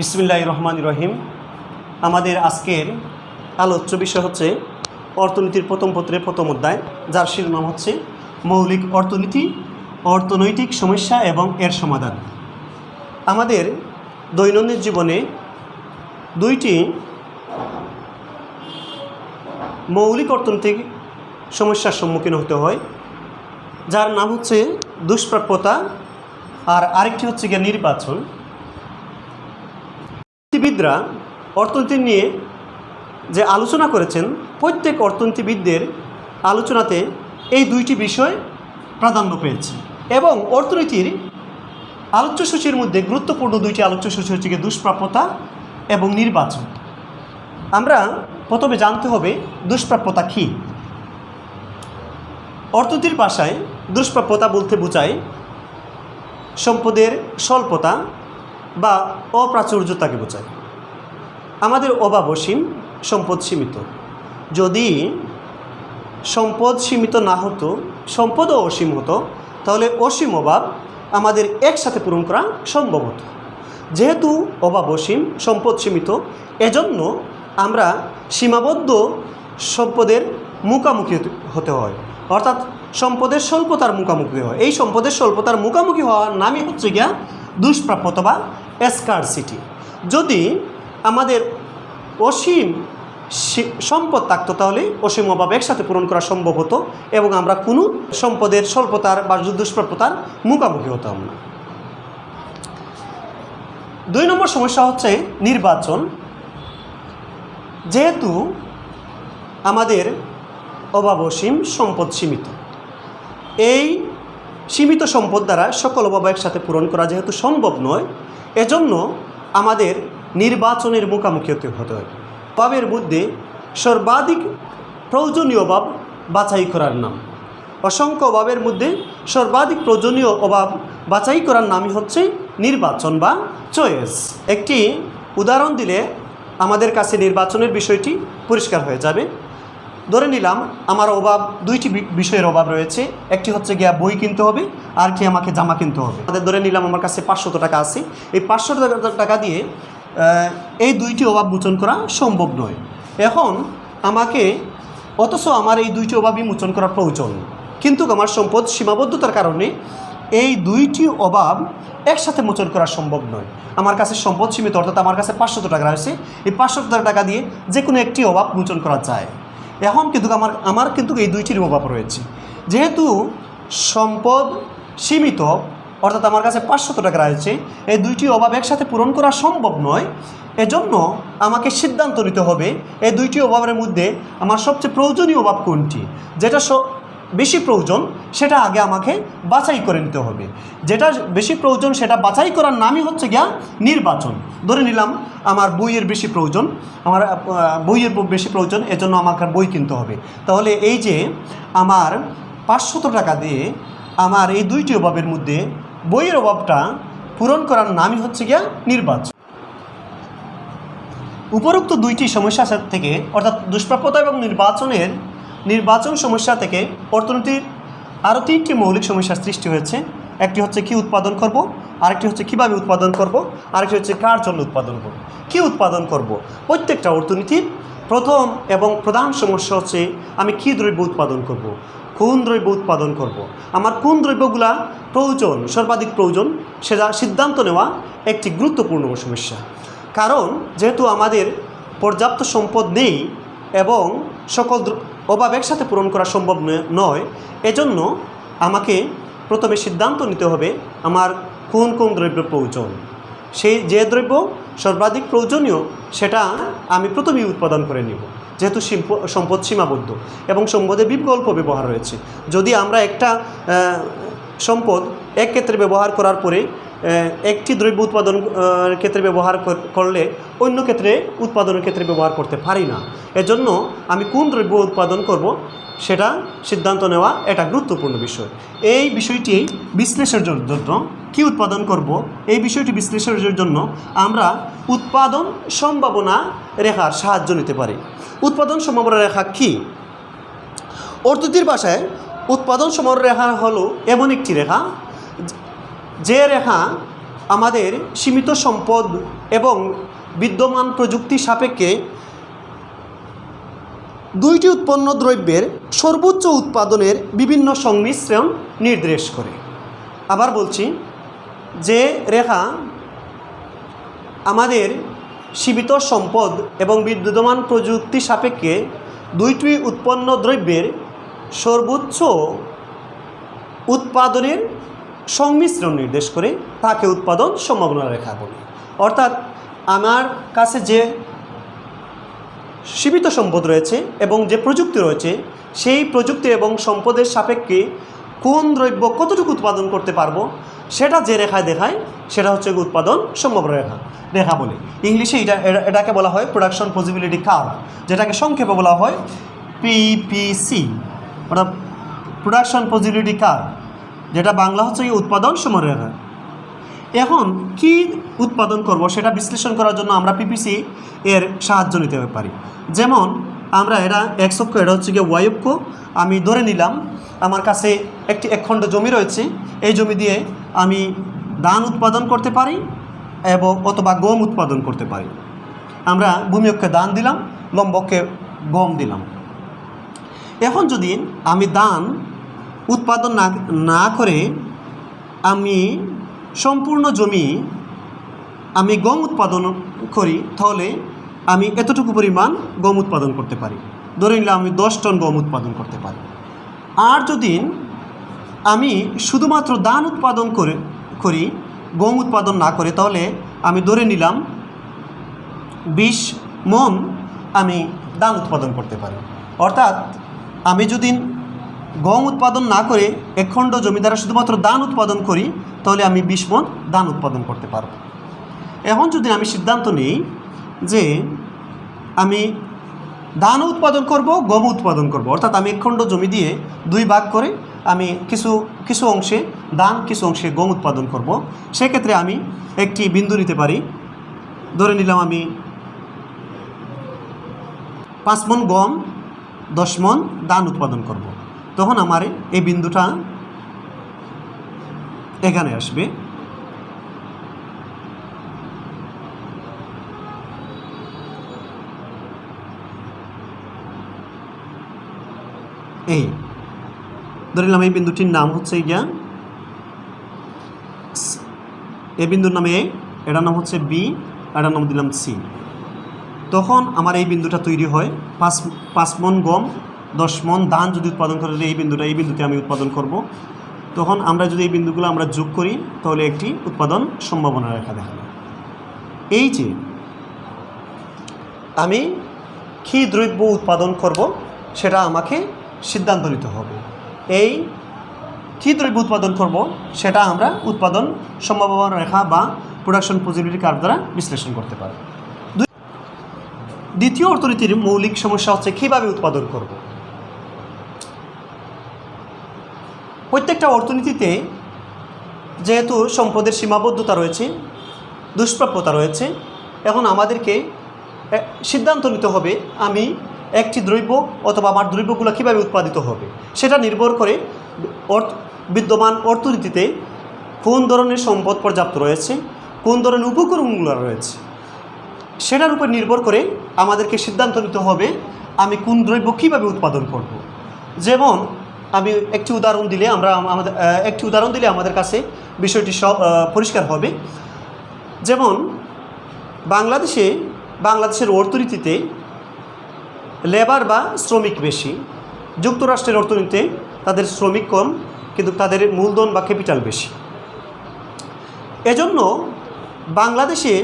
বিসমিল্লাহ রহমান রহিম। আমাদের আজকের আলোচ্য বিষয় হচ্ছে অর্থনীতির প্রথম পত্রের প্রথম অধ্যায়, যার শিরোনাম হচ্ছে মৌলিক অর্থনীতি, অর্থনৈতিক সমস্যা এবং এর সমাধান। আমাদের দৈনন্দিন জীবনে দুইটি মৌলিক অর্থনৈতিক সমস্যার সম্মুখীন হতে হয়, যার নাম হচ্ছে দুষ্প্রাপ্যতা আর আরেকটি হচ্ছে গিয়ে নির্বাচন। অর্থনীতিবিদরা অর্থনীতি নিয়ে যে আলোচনা করেছেন, প্রত্যেক অর্থনীতিবিদদের আলোচনাতে এই দুইটি বিষয় প্রাধান্য পেয়েছে এবং অর্থনীতির আলোচ্য সূচির মধ্যে গুরুত্বপূর্ণ দুইটি আলোচ্য সূচি হচ্ছে দুষ্প্রাপ্যতা এবং নির্বাচন। আমরা প্রথমে জানতে হবে দুষ্প্রাপ্যতা কী? অর্থনীতির ভাষায় দুষ্প্রাপ্যতা বলতে বোঝায় সম্পদের স্বল্পতা বা অপ্রাচুর্যতাকে বোঝায়। আমাদের অভাব অসীম সম্পদ সীমিত। যদি সম্পদ সীমিত না হতো, সম্পদও অসীম হতো, তাহলে অসীম অভাব আমাদের একসাথে পূরণ করা সম্ভব হতো। যেহেতু অভাব অসীম সম্পদ সীমিত, এজন্য আমরা সীমাবদ্ধ সম্পদের মুখামুখি হতে- হয়। অর্থাৎ সম্পদের স্বল্পতার মুখামুখি হয়। এই সম্পদের স্বল্পতার মুখামুখি হওয়ার নামই হচ্ছে গিয়া দুষ্প্রাপ্যতা বা এসকারসিটি যদি আমাদের অসীম সম্পদ থাকতো তাহলে অসীম অভাব একসাথে পূরণ করা সম্ভব হতো এবং আমরা কোনো সম্পদের স্বল্পতার বা দুষ্প্রাপ্যতার মুখামুখি হতাম না। দুই নম্বর সমস্যা হচ্ছে নির্বাচন। যেহেতু আমাদের অভাব অসীম, সম্পদ সীমিত। এই সীমিত সম্পদ দ্বারা সকল অভাব একসাথে পূরণ করা যেহেতু সম্ভব নয়, এজন্য আমাদের নির্বাচনের মুখোমুখি হতে হয়। অভাবের মধ্যে সর্বাধিক প্রয়োজনীয় অভাব বাছাই করার নাম। অসংখ্য অভাবের মধ্যে সর্বাধিক প্রয়োজনীয় অভাব বাছাই করার নামই হচ্ছে নির্বাচন বা চয়েস। একটি উদাহরণ দিলে আমাদের কাছে নির্বাচনের বিষয়টি পরিষ্কার হয়ে যাবে। ধরে নিলাম, আমার অভাব দুইটি বিষয়ের অভাব রয়েছে। একটি হচ্ছে গিয়া বই কিনতে হবে আর কি আমাকে জামা কিনতে হবে। আমাদের ধরে নিলাম আমার কাছে পাঁচশত টাকা আছে। এই পাঁচশো টাকা দিয়ে এই দুইটি অভাব মোচন করা সম্ভব নয়। এখন আমাকে অথচ আমার এই দুইটি অভাবই মোচন করা প্রয়োজন। কিন্তু আমার সম্পদ সীমাবদ্ধতার কারণে এই দুইটি অভাব একসাথে মোচন করা সম্ভব নয়। আমার কাছে সম্পদ সীমিত, অর্থাৎ আমার কাছে পাঁচশত টাকা রয়েছে। এই পাঁচশত টাকা দিয়ে যে কোনো একটি অভাব মোচন করা যায়। এখন কিন্তু আমার আমার কিন্তু এই দুইটির অভাব রয়েছে। যেহেতু সম্পদ সীমিত অর্থাৎ আমার কাছে পাঁচশত টাকা রয়েছে এই দুইটি অভাব একসাথে পূরণ করা সম্ভব নয়। এজন্য আমাকে সিদ্ধান্ত নিতে হবে এই দুইটি অভাবের মধ্যে আমার সবচেয়ে প্রয়োজনীয় অভাব কোনটি? যেটা বেশি প্রয়োজন, সেটা আগে আমাকে বাছাই করে নিতে হবে। যেটা বেশি প্রয়োজন, সেটা বাছাই করার নামই হচ্ছে গিয়া নির্বাচন। ধরে নিলাম, আমার বইয়ের বেশি প্রয়োজন, আমার বইয়ের বেশি প্রয়োজন, এজন্য আমাকে বই কিনতে হবে। তাহলে এই যে, আমার পাঁচশত টাকা দিয়ে আমার এই দুইটি অভাবের মধ্যে বইয়ের অভাবটা পূরণ করার নামই হচ্ছে গিয়া নির্বাচন। উপরোক্ত দুইটি সমস্যা থেকে, অর্থাৎ দুষ্প্রাপ্যতা এবং নির্বাচনের নির্বাচন সমস্যা থেকে অর্থনীতির আরও তিনটি মৌলিক সমস্যার সৃষ্টি হয়েছে। একটি হচ্ছে কি উৎপাদন করব, আরেকটি হচ্ছে কীভাবে উৎপাদন করব, আরেকটি হচ্ছে কার জন্য উৎপাদন করব। কি উৎপাদন করব? প্রত্যেকটা অর্থনীতির প্রথম এবং প্রধান সমস্যা হচ্ছে আমি কী দ্রব্য উৎপাদন করব? কোন দ্রব্য উৎপাদন করব। আমার কোন দ্রব্যগুলা প্রয়োজন, সর্বাধিক প্রয়োজন, সেটা সিদ্ধান্ত নেওয়া একটি গুরুত্বপূর্ণ সমস্যা। কারণ, যেহেতু আমাদের পর্যাপ্ত সম্পদ নেই এবং সকল অভাব একসাথে পূরণ করা সম্ভব নয়, এজন্য আমাকে প্রথমে সিদ্ধান্ত নিতে হবে আমার কোন কোন দ্রব্য প্রয়োজন। সেই যে দ্রব্য সর্বাধিক প্রয়োজনীয়, সেটা আমি প্রথমেই উৎপাদন করে নিব। যেহেতু সম্পদ সীমাবদ্ধ এবং সম্পদের বিকল্প ব্যবহার রয়েছে। যদি আমরা একটা সম্পদ এক ক্ষেত্রে ব্যবহার করার পরে একটি দ্রব্য উৎপাদন ক্ষেত্রে ব্যবহার করলে অন্য ক্ষেত্রে উৎপাদনের ক্ষেত্রে ব্যবহার করতে পারি না। এজন্য আমি কোন দ্রব্য উৎপাদন করব সেটা সিদ্ধান্ত নেওয়া এটা গুরুত্বপূর্ণ বিষয়। এই বিষয়টি বিশ্লেষণের জন্য কি উৎপাদন করব? এই বিষয়টি বিশ্লেষণের জন্য আমরা উৎপাদন সম্ভাবনা রেখার সাহায্য নিতে পারি। উৎপাদন সম্ভাবনা রেখা কী? অর্থনীতির ভাষায় উৎপাদন সম্ভাবনা রেখা হলো এমন একটি রেখা যে রেখা আমাদের সীমিত সম্পদ এবং বিদ্যমান প্রযুক্তি সাপেক্ষে দুইটি উৎপন্ন দ্রব্যের সর্বোচ্চ উৎপাদনের বিভিন্ন সংমিশ্রণ নির্দেশ করে। আবার বলছি যে রেখা আমাদের সীমিত সম্পদ এবং বিদ্যমান প্রযুক্তি সাপেক্ষে দুইটি উৎপন্ন দ্রব্যের সর্বোচ্চ উৎপাদনের সংমিশ্রণ নির্দেশ করে তাকে উৎপাদন সম্ভাবনা রেখা বলে। অর্থাৎ আমার কাছে যে সীমিত সম্পদ রয়েছে এবং যে প্রযুক্তি রয়েছে, সেই প্রযুক্তি এবং সম্পদের সাপেক্ষে কোন দ্রব্য কতটুকু উৎপাদন করতে পারব, সেটা যে রেখায় দেখায়, সেটা হচ্ছে উৎপাদন সম্ভব রেখা রেখা বলে। ইংলিশে এটা- এটাকে বলা হয় প্রোডাকশন পসিবিলিটি কার যেটাকে সংক্ষেপে বলা হয় পিপিসি অর্থাৎ প্রোডাকশন পসিবিলিটি কার যেটা বাংলা হচ্ছে কি উৎপাদন রেখা এখন কি উৎপাদন করব সেটা বিশ্লেষণ করার জন্য আমরা পিপিসি এর সাহায্য নিতে পারি। যেমন আমরা এটা এক অক্ষ, এটা হচ্ছে গিয়ে ওয়াই অক্ষ। আমি ধরে নিলাম আমার কাছে একটি একখণ্ড জমি রয়েছে। এই জমি দিয়ে আমি ধান উৎপাদন করতে পারি এবং, অথবা গম উৎপাদন করতে পারি। আমরা ভূমি অক্ষে ধান দিলাম লম্বকে গম দিলাম। এখন যদি আমি ধান উৎপাদন না না করে আমি সম্পূর্ণ জমি আমি গম উৎপাদন করি, তাহলে আমি এতটুকু পরিমাণ গম উৎপাদন করতে পারি। ধরে নিলাম আমি দশ টন গম উৎপাদন করতে পারি। আর যদি আমি শুধুমাত্র ধান উৎপাদন করে করি, গম উৎপাদন না করে, তাহলে আমি ধরে নিলাম বিশ মন আমি ধান উৎপাদন করতে পারি। অর্থাৎ আমি যদি গম উৎপাদন না করে একখণ্ড জমি দ্বারা শুধুমাত্র ধান উৎপাদন করি, তাহলে আমি বিশ মন ধান উৎপাদন করতে পারব এখন যদি আমি সিদ্ধান্ত নিই যে আমি ধান উৎপাদন করব, গম উৎপাদন করব, অর্থাৎ আমি একখণ্ড জমি দিয়ে দুই ভাগ করে আমি কিছু কিছু অংশে ধান, কিছু অংশে গম উৎপাদন করব, সেক্ষেত্রে আমি একটি বিন্দু নিতে পারি ধরে নিলাম আমি পাঁচ মন গম, দশ মন ধান উৎপাদন করব। তখন আমার এই বিন্দুটা এখানে আসবে। এই ধরিলাম এই বিন্দুটির নাম হচ্ছে গিয়া এই বিন্দুর নামে এ এটার নাম হচ্ছে বি এটার নাম দিলাম সি। তখন আমার এই বিন্দুটা তৈরি হয় পাঁচ পাঁচ মন গম দশ মন ধান যদি উৎপাদন করে এই বিন্দুটা, এই বিন্দুতে আমি উৎপাদন করব। তখন আমরা যদি এই বিন্দুগুলো আমরা যোগ করি, তাহলে একটি উৎপাদন সম্ভাবনা রেখা দেখাবে এই যে, আমি কী দ্রব্য উৎপাদন করব, সেটা আমাকে সিদ্ধান্ত নিতে হবে। এই কী দ্রব্য উৎপাদন করব, সেটা আমরা উৎপাদন সম্ভাবনা রেখা বা প্রোডাকশন পজিবিলিটি কার্ভ দ্বারা বিশ্লেষণ করতে পারি। দ্বিতীয় অর্থনীতির মৌলিক সমস্যা হচ্ছে কীভাবে উৎপাদন করব। প্রত্যেকটা অর্থনীতিতে যেহেতু সম্পদের সীমাবদ্ধতা রয়েছে, দুষ্প্রাপ্যতা রয়েছে, এখন আমাদেরকে সিদ্ধান্ত নিতে হবে আমি একটি দ্রব্য অথবা আমার দ্রব্যগুলো কীভাবে উৎপাদিত হবে সেটা নির্ভর করে বিদ্যমান অর্থনীতিতে কোন ধরনের সম্পদ পর্যাপ্ত রয়েছে, কোন ধরনের উপকরণগুলো রয়েছে সেটার উপর নির্ভর করে আমাদেরকে সিদ্ধান্ত নিতে হবে আমি কোন দ্রব্য কীভাবে উৎপাদন করব। যেমন আমি একটি উদাহরণ দিলে আমরা আমাদের একটি উদাহরণ দিলে আমাদের কাছে বিষয়টি সব পরিষ্কার হবে। যেমন, বাংলাদেশে, বাংলাদেশের অর্থনীতিতে লেবার বা শ্রমিক বেশি। যুক্তরাষ্ট্রের অর্থনীতিতে তাদের শ্রমিক কম, কিন্তু তাদের মূলধন বা ক্যাপিটাল বেশি। এজন্য বাংলাদেশে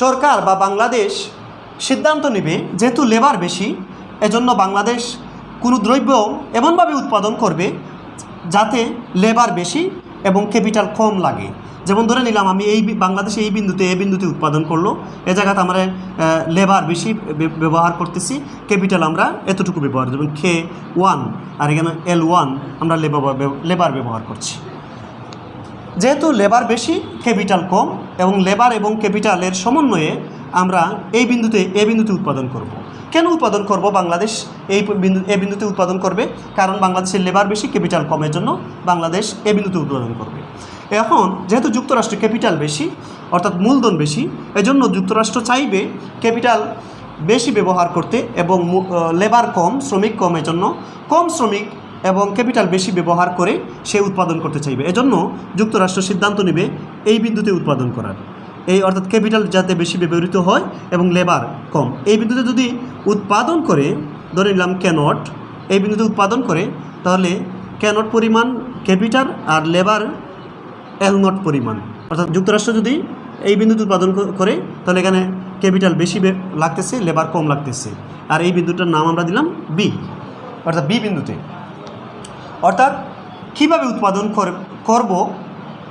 সরকার বা বাংলাদেশ সিদ্ধান্ত নেবে, যেহেতু লেবার বেশি, এজন্য বাংলাদেশ কোনো দ্রব্য এমনভাবে উৎপাদন করবে যাতে লেবার বেশি এবং ক্যাপিটাল কম লাগে। যেমন ধরে নিলাম, আমি এই বাংলাদেশে এই বিন্দুতে এই বিন্দুতে উৎপাদন করল। এ জায়গাতে আমরা লেবার বেশি ব্যবহার করতেছি। ক্যাপিটাল আমরা এতটুকু ব্যবহার যেমন কে ওয়ান আর এখানে এল ওয়ান আমরা লেবার লেবার ব্যবহার করছি। যেহেতু লেবার বেশি, ক্যাপিটাল কম এবং লেবার এবং ক্যাপিটালের সমন্বয়ে আমরা এই বিন্দুতে, এ বিন্দুতে উৎপাদন করব। কেন উৎপাদন করব বাংলাদেশ? এই বিন্দু এ বিন্দুতে উৎপাদন করবে কারণ বাংলাদেশের লেবার বেশি ক্যাপিটাল কমের জন্য বাংলাদেশ এ বিন্দুতে উৎপাদন করবে। এখন যেহেতু যুক্তরাষ্ট্রে ক্যাপিটাল বেশি, অর্থাৎ মূলধন বেশি, এজন্য যুক্তরাষ্ট্র চাইবে ক্যাপিটাল বেশি ব্যবহার করতে এবং লেবার কম, শ্রমিক কমের জন্য কম শ্রমিক এবং ক্যাপিটাল বেশি ব্যবহার করে সে উৎপাদন করতে চাইবে। এজন্য যুক্তরাষ্ট্র সিদ্ধান্ত নেবে এই বিন্দুতে উৎপাদন করার। এই অর্থাৎ ক্যাপিটাল যাতে বেশি ব্যবহৃত হয় এবং লেবার কম। এই বিদ্যুতে যদি উৎপাদন করে, ধরে নিলাম ক্যানট এই বিন্দুতে উৎপাদন করে, তাহলে ক্যানট পরিমাণ ক্যাপিটাল আর লেবার এল নট পরিমাণ। অর্থাৎ যুক্তরাষ্ট্র যদি এই বিন্দুতে উৎপাদন করে, তাহলে এখানে ক্যাপিটাল বেশি লাগতেছে লেবার কম লাগতেছে। আর এই বিদ্যুৎটার নাম আমরা দিলাম বি অর্থাৎ বি বিন্দুতে। অর্থাৎ কীভাবে উৎপাদন কর- করব?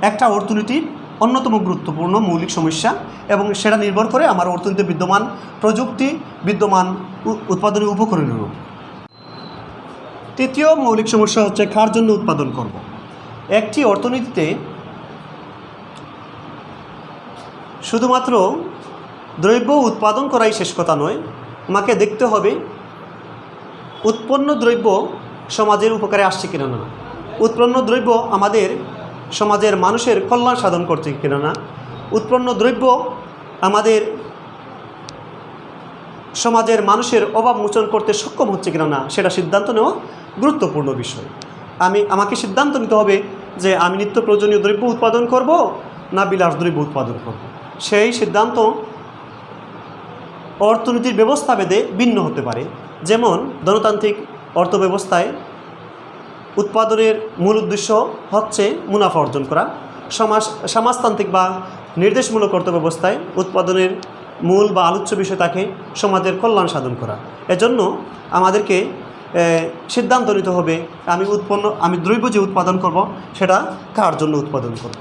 একটা অর্থনীতির অন্যতম গুরুত্বপূর্ণ মৌলিক সমস্যা এবং সেটা নির্ভর করে আমার অর্থনীতিতে বিদ্যমান প্রযুক্তি বিদ্যমান উৎপাদনের উপকরণের উপর তৃতীয় মৌলিক সমস্যা হচ্ছে কার জন্য উৎপাদন করব? একটি অর্থনীতিতে শুধুমাত্র দ্রব্য উৎপাদন করাই শেষ কথা নয়, আমাকে দেখতে হবে উৎপন্ন দ্রব্য সমাজের উপকারে আসছে কিনা না। উৎপন্ন দ্রব্য আমাদের সমাজের মানুষের কল্যাণ সাধন করছে কিনা না? উৎপন্ন দ্রব্য আমাদের সমাজের মানুষের অভাব মোচন করতে সক্ষম হচ্ছে কিনা না, সেটা সিদ্ধান্ত নেওয়া গুরুত্বপূর্ণ বিষয়। আমি, আমাকে সিদ্ধান্ত নিতে হবে যে আমি নিত্য প্রয়োজনীয় দ্রব্য উৎপাদন করব না বিলাস দ্রব্য উৎপাদন করব। সেই সিদ্ধান্ত অর্থনীতির ব্যবস্থা ভেদে ভিন্ন হতে পারে। যেমন, গণতান্ত্রিক অর্থব্যবস্থায় উৎপাদনের মূল উদ্দেশ্য হচ্ছে মুনাফা অর্জন করা। সমাজ, সমাজতান্ত্রিক বা নির্দেশমূলক অর্থব্যবস্থায় উৎপাদনের মূল বা আলোচ্য বিষয় তাকে সমাজের কল্যাণ সাধন করা। এজন্য আমাদেরকে সিদ্ধান্ত নিতে হবে, আমি উৎপন্ন, আমি দ্রব্য যে উৎপাদন করব, সেটা কার জন্য উৎপাদন করব?